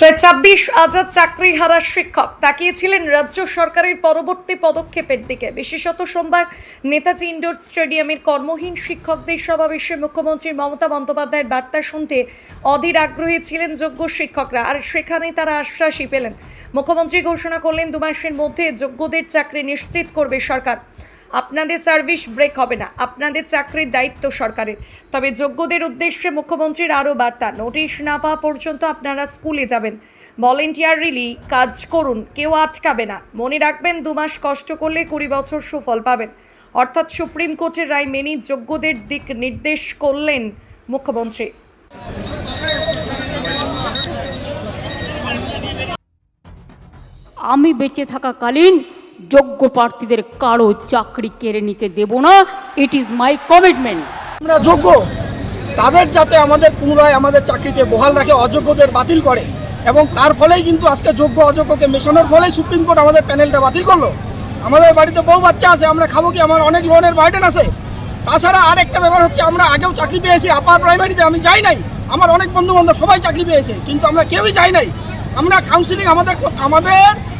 প্রায় ছাব্বিশ হাজার চাকরি হারা শিক্ষক তাকিয়েছিলেন রাজ্য সরকারের পরবর্তী পদক্ষেপের দিকে। বিশেষত সোমবার নেতাজি ইন্ডোর স্টেডিয়ামের কর্মহীন শিক্ষকদের সমাবেশে মুখ্যমন্ত্রী মমতা বন্দ্যোপাধ্যায়ের বার্তা শুনতে অধীর আগ্রহী ছিলেন যোগ্য শিক্ষকরা আর সেখানেই তারা আশ্বাসই পেলেন। মুখ্যমন্ত্রী ঘোষণা করলেন, দু মাসের মধ্যে যোগ্যদের চাকরি নিশ্চিত করবে সরকার। আপনাদের সার্ভিস ব্রেক হবে না, আপনাদের চাকরির দায়িত্ব সরকারের। তবে যোগ্যদের উদ্দেশ্যে মুখ্যমন্ত্রীর আরও বার্তা, নোটিশ না পাওয়া পর্যন্ত আপনারা স্কুলে যাবেন। ভলেন্টিয়ারিলি কাজ করুন, কেউ আটকাবে না। মনে রাখবেন, দু মাস কষ্ট করলে কুড়ি বছর সুফল পাবেন। অর্থাৎ সুপ্রিম কোর্টের রায় মেনেই যোগ্যদের দিক নির্দেশ করলেন মুখ্যমন্ত্রী। আমি বেঁচে থাকাকালীন যোগ্য প্রার্থীদের কারও চাকরি কেড়ে নিতে দেব না। ইট ইজ মাই কমিটমেন্ট আমরা যোগ্য। তাদের যাতে আমাদের পুনরায় আমাদের চাকরিতে বহাল রাখে, অযোগ্যদের বাতিল করে। এবং তার ফলেই কিন্তু আজকে যোগ্য অযোগ্যকে মেশানোর ফলেই সুপ্রিম কোর্ট আমাদের প্যানেলটা বাতিল করল। আমাদের বাড়িতে বহু বাচ্চা আছে, আমরা খাব কি? আমার অনেক লোনের বার্ডেন আছে। তাছাড়া আরেকটা ব্যাপার হচ্ছে, আমরা আগেও চাকরি পেয়েছি আপার প্রাইমারিতে আমি যাই নাই। আমার অনেক বন্ধু বান্ধব সবাই চাকরি পেয়েছে, কিন্তু আমরা কেউই যাই নাই। আমরা কাউন্সিলিং আমাদের আমাদের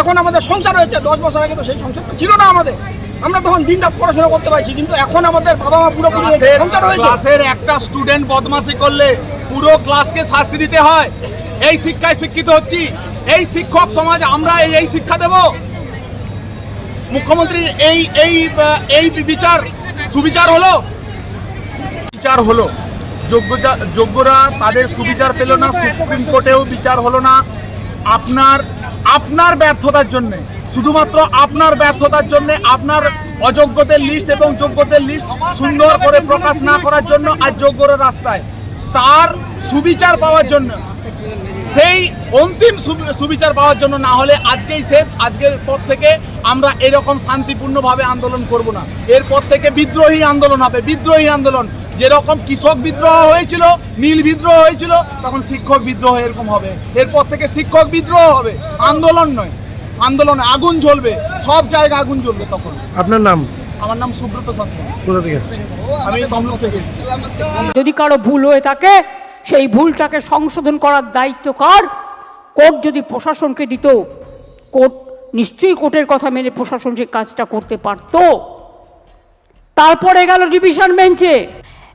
এখন আমাদের সংসার হয়েছে দশ বছর আগে তো সেই সংসারটা ছিল না আমাদের। আমরা তখন দিন রাত পড়াশোনা করতে পারছি কিন্তু এখন আমাদের বাবা মা পুরোপুরি ক্লাসের সংসার হয়েছে। ক্লাসের একটা স্টুডেন্ট বদমাশি করলে পুরো ক্লাসকে শাস্তি দিতে হয়। এই শিক্ষায় শিক্ষিত হচ্ছি এই শিক্ষক সমাজ আমরা এই শিক্ষা দেব। মুখ্যমন্ত্রীর এই এই এই বিচার সুবিচার হলো। বিচার হলো। যোগ্যতা যোগ্যরা তাদের সুবিচার পেল না সুপ্রিম কোর্টেও বিচার হলো না। আপনার আপনার ব্যর্থতার জন্য, শুধুমাত্র আপনার ব্যর্থতার জন্য আপনার অযোগ্যদের লিস্ট এবং যোগ্যদের লিস্ট সুন্দর করে প্রকাশ না করার জন্য আর যোগ্যরা রাস্তায়, তার সুবিচার পাওয়ার জন্য, সেই অন্তিম সুবিচার পাওয়ার জন্য না হলে আজকেই শেষ, আজকের পর থেকে আমরা এরকম শান্তিপূর্ণভাবে আন্দোলন করব না। এরপর থেকে বিদ্রোহী আন্দোলন হবে, বিদ্রোহী আন্দোলন। যেরকম কৃষক বিদ্রোহ হয়েছিল নীল বিদ্রোহ হয়েছিল তখন শিক্ষক বিদ্রোহ এরকম হবে। এরপর থেকে শিক্ষক বিদ্রোহ হবে। আন্দোলন নয়। আন্দোলনে আগুন জ্বলবে। সব জায়গায় আগুন জ্বলবে তখন। আপনার নাম? আমার নাম সুব্রত শাসন কোথা থেকে আমি তমলুক থেকে এসেছি। যদি কারও ভুল হয়ে থাকে সেই ভুলটাকে সংশোধন করার দায়িত্ব কার? কোর্ট যদি প্রশাসনকে দিত কোর্ট নিশ্চয়ই কোর্টের কথা মেনে প্রশাসন সে কাজটা করতে পারত। তারপরে গেল ডিভিশন বেঞ্চে।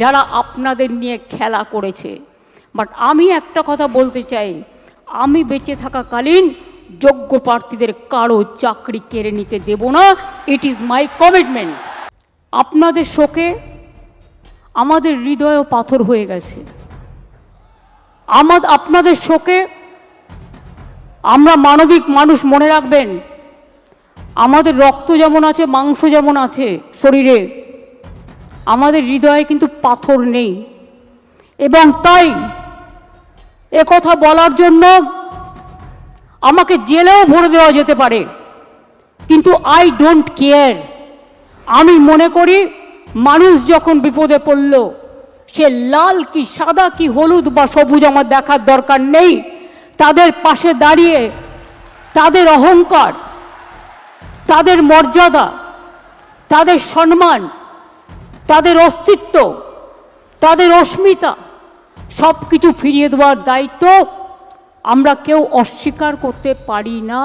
যারা আপনাদের নিয়ে খেলা করেছে। বাট আমি একটা কথা বলতে চাই, আমি বেঁচে থাকাকালীন যোগ্য প্রার্থীদের কারও চাকরি কেড়ে নিতে দেব না। ইট ইজ মাই কমিটমেন্ট আপনাদের শোকে আমাদের হৃদয়ও পাথর হয়ে গেছে। আমাদ আপনাদের শোকে আমরা মানবিক মানুষ, মনে রাখবেন, আমাদের রক্ত যেমন আছে, মাংস যেমন আছে শরীরে আমাদের হৃদয়ে কিন্তু পাথর নেই। এবং তাই কথা বলার জন্য আমাকে জেলেও ভরে দেওয়া যেতে পারে। কিন্তু আই ডোন্ট কেয়ার আমি মনে করি, মানুষ যখন বিপদে পড়ল, সে লাল কি, সাদা কি, হলুদ বা সবুজ আমার দেখার দরকার নেই। তাদের পাশে দাঁড়িয়ে তাদের অহংকার, তাদের মর্যাদা, তাদের সম্মান তাদের অস্তিত্ব, তাদের অস্মিতা সব কিছু ফিরিয়ে দেওয়ার দায়িত্ব আমরা কেউ অস্বীকার করতে পারি না।